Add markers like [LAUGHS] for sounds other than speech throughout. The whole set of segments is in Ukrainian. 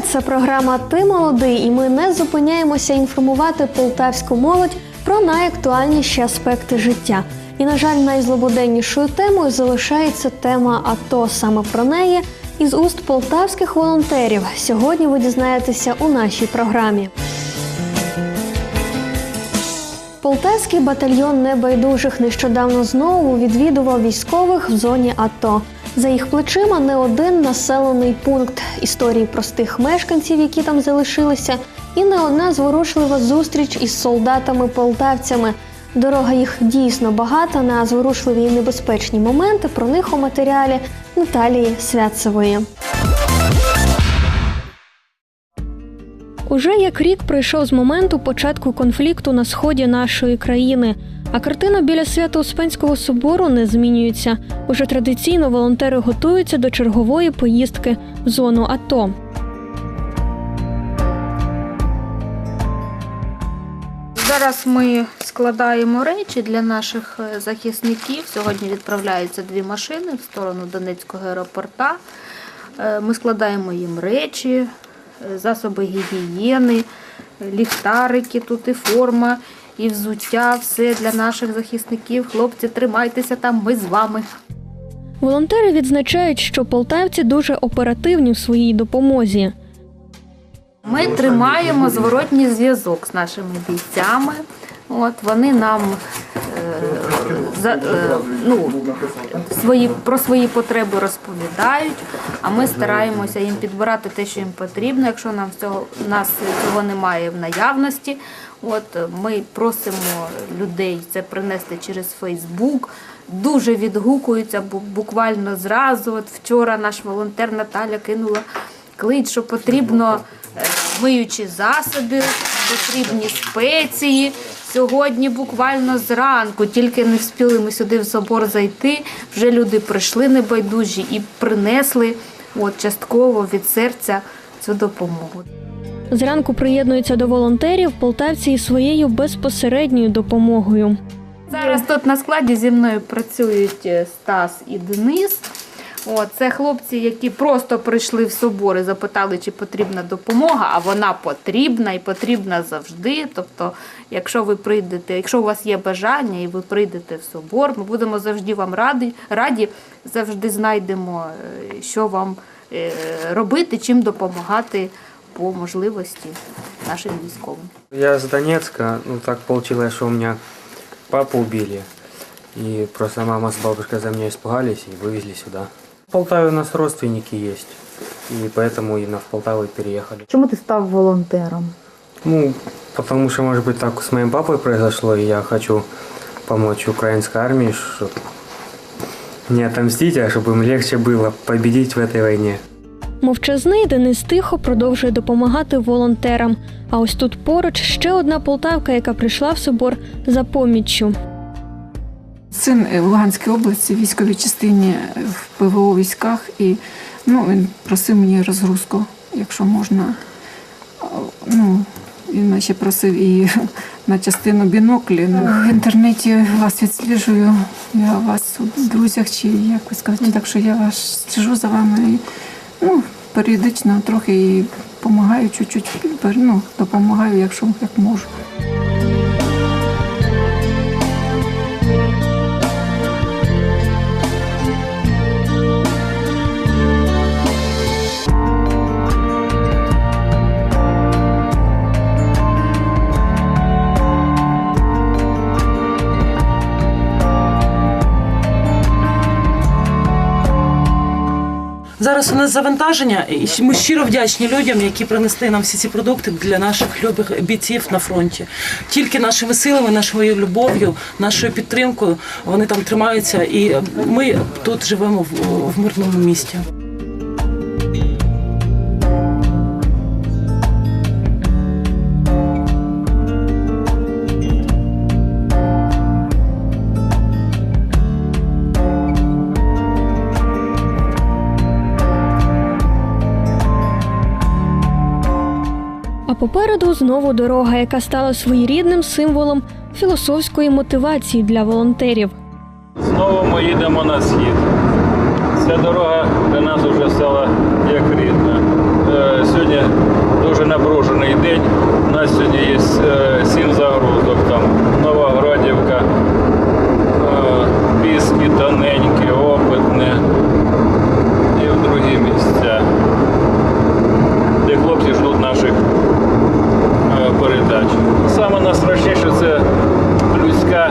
Це програма Ти молодий, і ми не зупиняємося інформувати полтавську молодь про найактуальніші аспекти життя. І, на жаль, найзлободеннішою темою залишається тема АТО. Саме про неї із уст полтавських волонтерів. Сьогодні ви дізнаєтеся у нашій програмі. Полтавський батальйон небайдужих нещодавно знову відвідував військових в зоні АТО. За їх плечима не один населений пункт історії простих мешканців, які там залишилися, і не одна зворушлива зустріч із солдатами-полтавцями. Дорога їх дійсно багата на зворушливі і небезпечні моменти. Про них у матеріалі Наталії Святцевої. Уже як рік пройшов з моменту початку конфлікту на сході нашої країни. А картина біля Свято-Успенського собору не змінюється. Уже традиційно волонтери готуються до чергової поїздки в зону АТО. Зараз ми складаємо речі для наших е, захисників. Сьогодні відправляються дві машини в сторону Донецького аеропорта. Е, Ми складаємо їм речі, е, засоби гігієни, ліхтарики, тут і форма, і взуття, все для наших захисників. Хлопці, тримайтеся там, ми з вами. Волонтери відзначають, що полтавці дуже оперативні в своїй допомозі. Ми тримаємо зворотній зв'язок з нашими бійцями. От вони нам е, за, е, ну, свої, про свої потреби розповідають, а ми стараємося їм підбирати те, що їм потрібно. Якщо нам цього нас цього немає в наявності, от ми просимо людей це принести через Фейсбук. Дуже відгукуються, бу- буквально зразу. От вчора наш волонтер Наталя кинула клич, що потрібно е, миючі засоби, потрібні спеції. Сьогодні буквально зранку, тільки не встигли ми сюди в собор зайти. Вже люди прийшли небайдужі і принесли от, частково від серця цю допомогу. Зранку приєднуються до волонтерів полтавці із своєю безпосередньою допомогою. Зараз тут на складі зі мною працюють е, Стас і Денис. О, це хлопці, які просто прийшли в собор і запитали, чи потрібна допомога, а вона потрібна і потрібна завжди. Тобто, якщо ви прийдете, якщо у вас є бажання і ви прийдете в собор, ми будемо завжди вам раді, раді завжди знайдемо, е, що вам е, робити, чим допомагати по можливості нашим військовим. Я с Донецка, ну так получилось, что у меня папу убили. И просто мама с бабушкой за меня испугались и вывезли сюда. В Полтаве у нас родственники есть. И поэтому именно в Полтаву и переехали. Чому ти став волонтером? Ну, потому что, может быть, так с моим папой произошло, и я хочу помочь украинской армии, чтобы не отомстить, а чтобы им легче было победить в этой войне. Мовчазний Денис тихо продовжує допомагати волонтерам. А ось тут поруч ще одна полтавка, яка прийшла в собор за поміччю. Син е, в Луганській області, в військовій частині е, в ПВО військах, і ну, він просив мені розгрузку, якщо можна. Ну, він ще просив і [LAUGHS] на частину біноклі. Ну, в інтернеті вас відсліджую, я вас у друзях чи як ви сказати, так що я вас стежу за вами. І, ну, періодично трохи і допомагаю чуть-чуть, ну, допомагаю, якщо як можу. Зараз у нас завантаження, і ми щиро вдячні людям, які принесли нам всі ці продукти для наших любих бійців на фронті. Тільки нашими силами, нашою любов'ю, нашою підтримкою вони там тримаються, і ми тут живемо в, мирному місті. А попереду знову дорога, яка стала своєрідним символом філософської мотивації для волонтерів. Знову ми їдемо на схід. Ця дорога для нас вже стала як рідна. Е, Сьогодні дуже напружений день. У нас сьогодні є е, сім загрузок. Там Новоградівка, е, Піски, Тоненьке, Опитне і в другі місця, де хлопці ждуть наших передач. Саме найстрашніше це людська,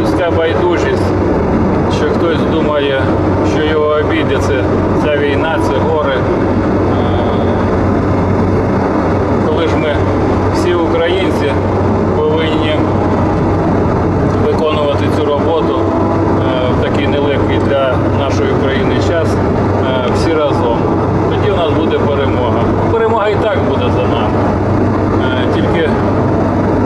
людська байдужість, що хтось думає, що його обійде ця війна, це горе. Е, Коли ж ми всі українці повинні виконувати цю роботу е, в такий нелегкий для нашої країни час е, всі разом. Тоді у нас буде перемога. Перемога і так буде за нами. Е, Тільки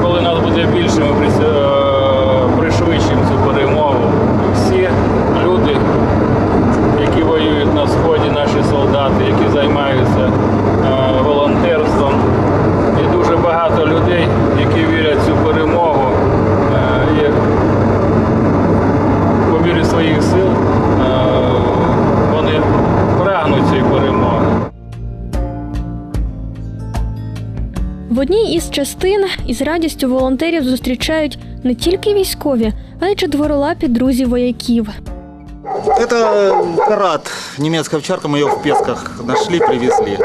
коли нас буде більше, ми прис- е, пришвидшимо цю перемогу. Всі люди, які воюють на сході, наші солдати, які займаються е, волонтерством, і дуже багато людей, які вірять в цю перемогу. е, і по мірі своїх сил е, вони прагнуть цієї перемоги. В одній із частин із радістю волонтерів зустрічають не тільки військові, а й четверолапі друзі вояків. Это карат, немецкая овчарка, мы ее в Песках нашли, привезли.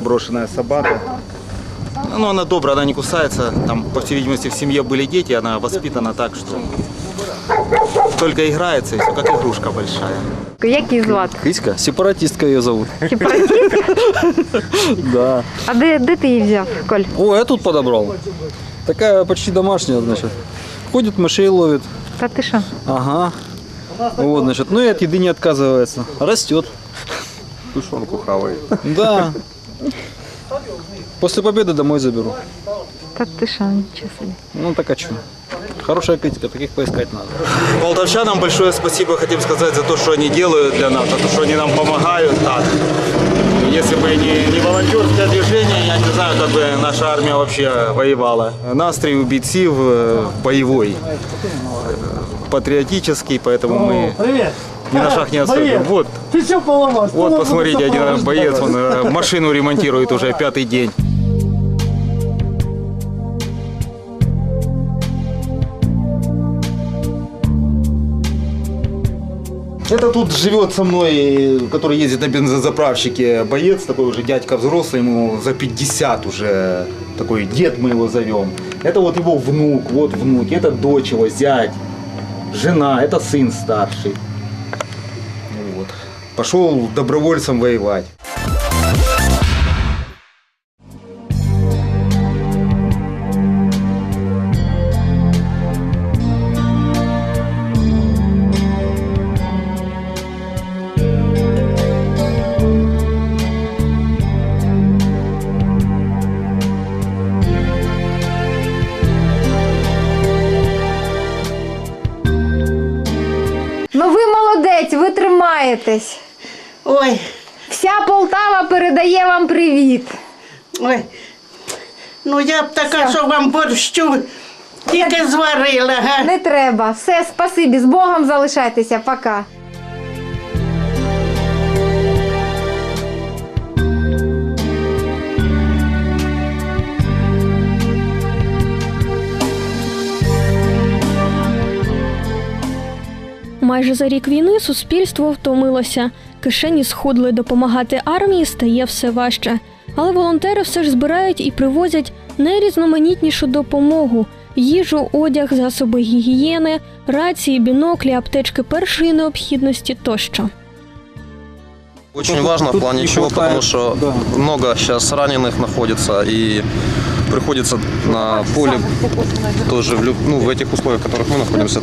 Брошенная собака. Ну, она добрая, она не кусается. Там, по всей видимости, в семье были дети, она воспитана так, что только играется, и все, как игрушка большая. Як її звати? Киська, сепаратистка ее зовут. [LAUGHS] [LAUGHS] Да. А де, де ти її взяв, Коль? О, я тут подобрал. Такая почти домашняя, значит. Ходит, мышей ловит. Та ти що? Ага. Вот, значит, ну и от еды не отказывается. Растет. Тушонку хавает. Да. После победы домой заберу. Та ти що, нічого собі. Ну так а что? Хорошая критика, таких поискать надо. Полтавчанам большое спасибо хотим сказать за то, что они делают для нас, за то, что они нам помогают. Так. Если бы не, не волонтерское движение, я не знаю, как бы наша армия вообще воевала. Настрій у бійців е, бойовий, е, патриотический, поэтому мы ни на шаг не отступим. Вот, вот посмотрите, один наш боец, он э, машину ремонтирует уже пятый день. Это тут живет со мной, который ездит на бензозаправщике, боец, такой уже дядька взрослый, ему за 50 уже, такой дед мы его зовем. Это вот его внук, вот внук, это дочь его, зять, жена, это сын старший. Вот. Пошел добровольцем воевать. Привіт. ой. Ну я б така, що вам борщу тільки зварила, га? Не треба. Все, спасибі, з Богом залишайтеся, пока. Майже за рік війни суспільство втомилося. Кишені схудли, допомагати армії стає все важче. Але волонтери все ж збирають і привозять найрізноманітнішу допомогу: їжу, одяг, засоби гігієни, рації, біноклі, аптечки першої необхідності тощо. Очень Тут- важно в тут плане не чего, хватает, потому что да. много сейчас раненых находится и приходится на поле тоже в, ну, в этих условиях, в которых мы находимся,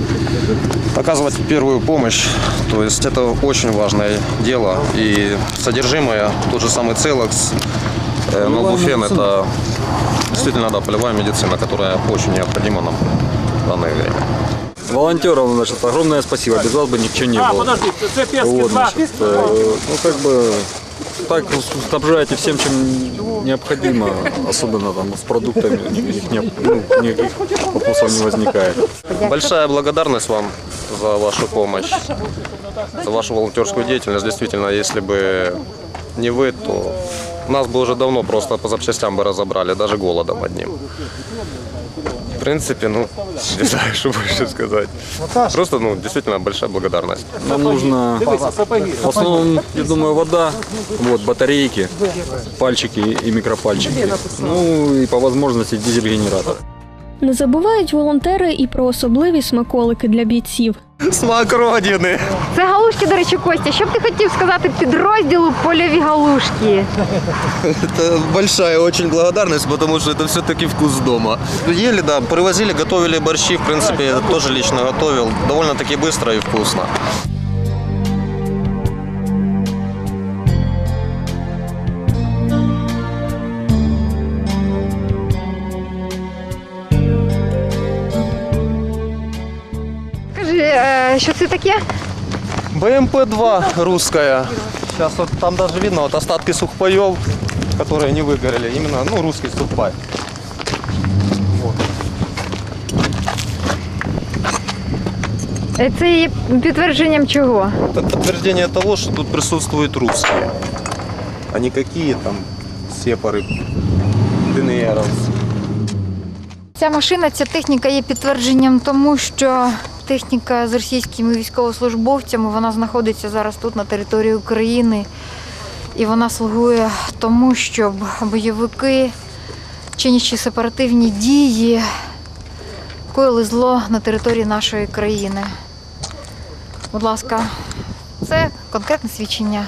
оказывать первую помощь. То есть это очень важное дело. И содержимое, тот же самый целокс, э, Нолбуфен, это действительно да, полевая медицина, которая очень необходима нам в данное время. Волонтерам, значит, огромное спасибо. Без вас бы ничего не было. Вот, значит, э, ну, как бы, так снабжаете всем, чем необходимо, особенно там с продуктами, их не, ну, никаких вопросов не возникает. Большая благодарность вам за вашу помощь, за вашу волонтерскую деятельность. Действительно, если бы не вы, то нас бы уже давно просто по запчастям бы разобрали, даже голодом одним. В принципе, ну, [LAUGHS] не знаю, что больше сказать. Просто, ну, действительно большая благодарность. Нам нужно в основном, я думаю, вода, вот, батарейки, пальчики и микропальчики. Ну и по возможности дизель-генератор. Не забувають волонтери і про особливі смаколики для бійців. Смак Родины! Це галушки, до речі, Костя. Що б ти хотів сказати підрозділу польові галушки? Это большая очень благодарность, потому что это все-таки вкус дома. Ели, да, привозили, готовили борщи, в принципе, я тоже лично готовил. Довольно-таки быстро и вкусно. що це таке? БМП-2 русская. Сейчас вот там даже видно вот остатки сухпаев, которые не выгорели. Именно, ну, русский сухпай. Е, Це є підтвердженням чого? Это подтверждение того, что тут присутствуют русские, а не какие там сепары, ДНРовцы. Ця машина, ця техніка є підтвердженням тому, що техніка з російськими військовослужбовцями вона знаходиться зараз тут на території України. І вона слугує тому, щоб бойовики, чинячи сепаративні дії, коїли зло на території нашої країни. Будь ласка, це конкретне свідчення.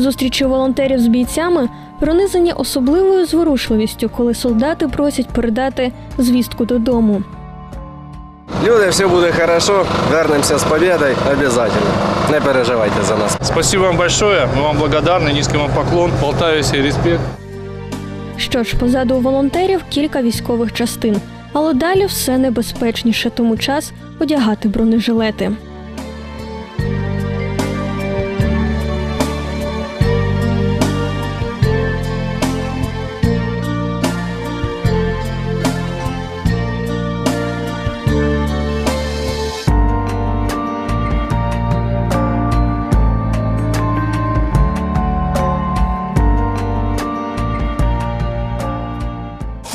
Зустрічі волонтерів з бійцями пронизані особливою зворушливістю, коли солдати просять передати звістку додому. Люди, все буде хорошо, вернемося з победою обязательно. Не переживайте за нас. Спасибо вам большое. Мы вам благодарны. Низкий вам поклон. Полтаве себе респект. Що ж, позаду у волонтерів кілька військових частин, але далі все небезпечніше, тому час одягати бронежилети.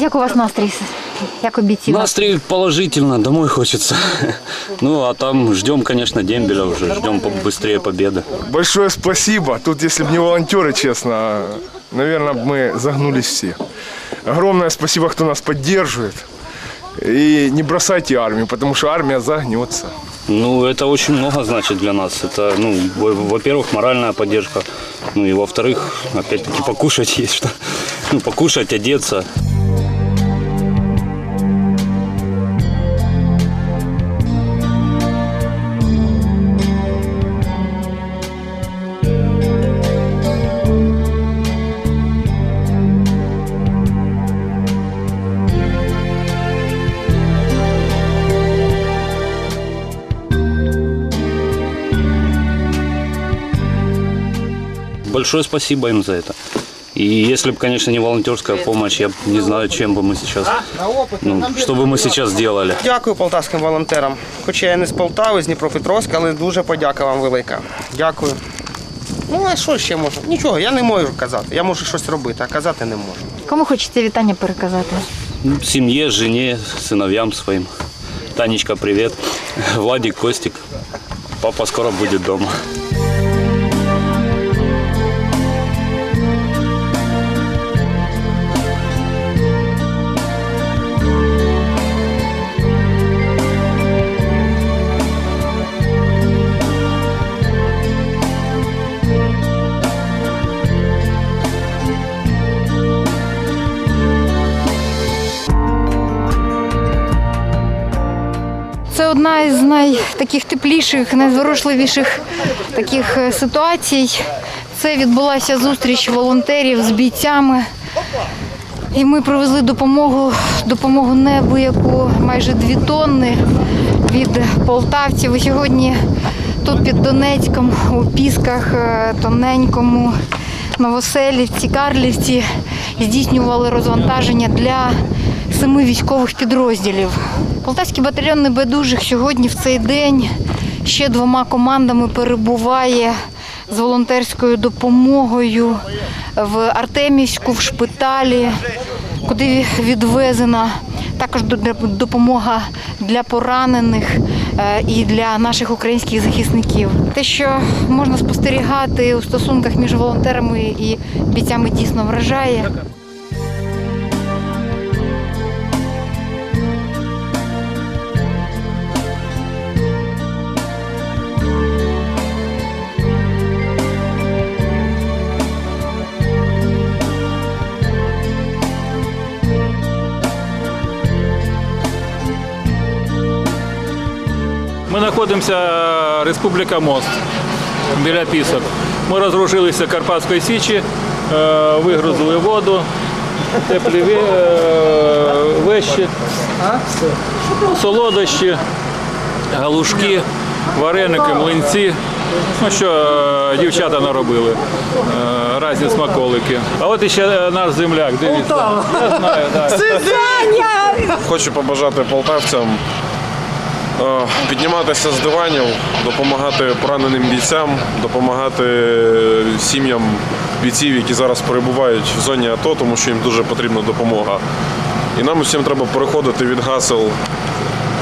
Як у вас настрій? Як у бійців? Настрой положительно, домой хочется. [LAUGHS] Ну, а там ждем, конечно, дембеля уже, ждем быстрее победы. Большое спасибо. Тут, если бы не волонтеры, честно, наверное, мы загнулись все. Огромное спасибо, кто нас поддерживает. И не бросайте армию, потому что армия загнется. Ну, это очень много значит для нас. Это, ну, во- во-первых, моральная поддержка. Ну и во-вторых, опять-таки, покушать [LAUGHS] есть что. Ну, покушать, одеться. Большое спасибо им за это. И если бы, конечно, не волонтерская помощь, я б не знаю, чем бы мы сейчас, ну, что бы мы сейчас делали. Дякую полтавським волонтерам. Хоча я не з Полтави, з Дніпропетровська, але дуже подяка вам велика. Дякую. Ну, а що ще можу? Нічого, я не можу казати. Я можу щось робити, а казати не можу. Кому хочеться вітання переказати? Ну, Семье, жене, сыновьям своим. Танечка, привет. Владик, Костик. Папа скоро будет дома. Найтаких тепліших, найзворушливіших таких е, ситуацій. Це відбулася зустріч волонтерів з бійцями. І ми привезли допомогу, допомогу небу, яку майже дві тонни від полтавців. І сьогодні тут під Донецьком, у Пісках, е, Тоненькому, Новоселівці, Карлівці здійснювали розвантаження для семи військових підрозділів. Полтавський батальйон небайдужих сьогодні в цей день ще двома командами перебуває з волонтерською допомогою в Артемівську, в шпиталі, куди відвезена також до- допомога для поранених е, і для наших українських захисників. Те, що можна спостерігати у стосунках між волонтерами і бійцями, дійсно вражає. Знаходимося Республіка Мост біля Пісок. Ми розрушилися Карпатської Січі, е, вигрузили воду, теплі е, вещі, солодощі, галушки, вареники, млинці. Ну що е, дівчата наробили, різні смаколики. А от іще наш земляк, дивіться. Я знаю, так. Хочу побажати полтавцям підніматися з диванів, допомагати пораненим бійцям, допомагати сім'ям бійців, які зараз перебувають в зоні АТО, тому що їм дуже потрібна допомога. І нам усім треба переходити від гасел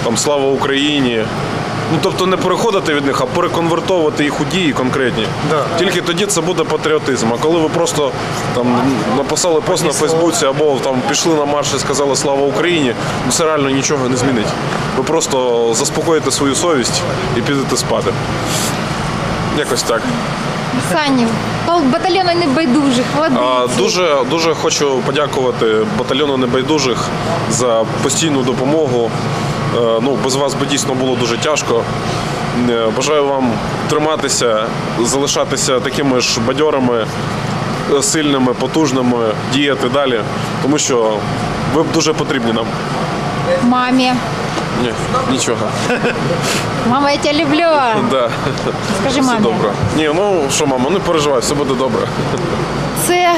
там Слава Україні. Ну, тобто не переходити від них, а переконвертовувати їх у дії конкретні. Тільки тоді це буде патріотизм. А коли ви просто там написали пост на Фейсбуці або там пішли на марш і сказали Слава Україні, ну це реально нічого не змінить. Ви просто заспокоїте свою совість і підете спати. Якось так. Санів, батальйону небайдужих, А. Дуже дуже хочу подякувати батальйону небайдужих за постійну допомогу. Е, Ну, без вас би дійсно було дуже тяжко. Е, Бажаю вам триматися, залишатися такими ж бадьорами, е, сильними, потужними, діяти далі, тому що ви дуже потрібні нам. Мамі. Ні, нічого. Мама, я тебе люблю. Да. Скажи Все мамі. добре. Ні, ну що, мама, не переживай, все буде добре. Це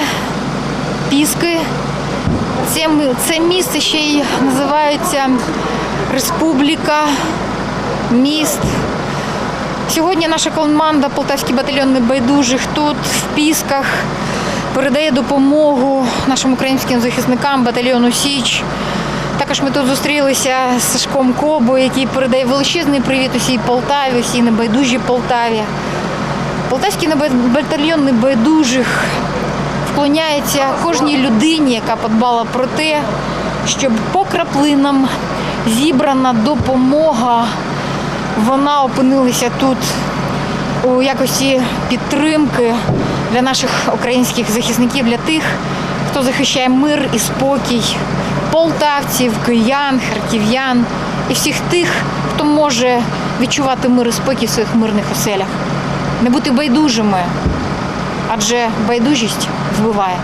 Піски. Це, це місце ще й називається Республіка, міст. Сьогодні наша команда Полтавський батальйон небайдужих тут, в Пісках, передає допомогу нашим українським захисникам батальйону Січ. Також ми тут зустрілися з Сашком Кобо, який передає величезний привіт усій Полтаві, усій небайдужій Полтаві. Полтавський батальйон небайдужих вклоняється кожній людині, яка подбала про те, щоб по краплинам зібрана допомога, вона опинилася тут у якості підтримки для наших українських захисників, для тих, хто захищає мир і спокій, полтавців, киян, харків'ян і всіх тих, хто може відчувати мир і спокій в своїх мирних оселях. Не бути байдужими, адже байдужість вбиває.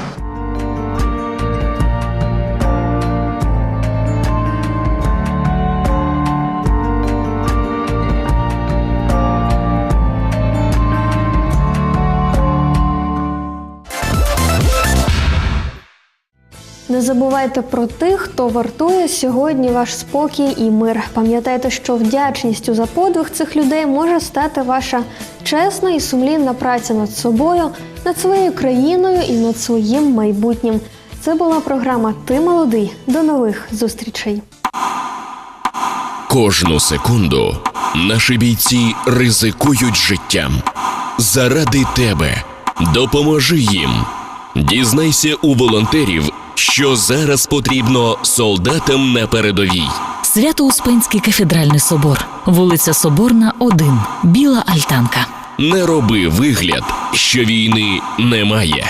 Забувайте про тих, хто вартує сьогодні ваш спокій і мир. Пам'ятайте, що вдячністю за подвиг цих людей може стати ваша чесна і сумлінна праця над собою, над своєю країною і над своїм майбутнім. Це була програма Ти молодий. До нових зустрічей. Кожну секунду наші бійці ризикують життям. Заради тебе допоможи їм. Дізнайся у волонтерів, що зараз потрібно солдатам на передовій. Свято-Успенський кафедральний собор, вулиця Соборна, 1, Біла Альтанка. Не роби вигляд, що війни немає.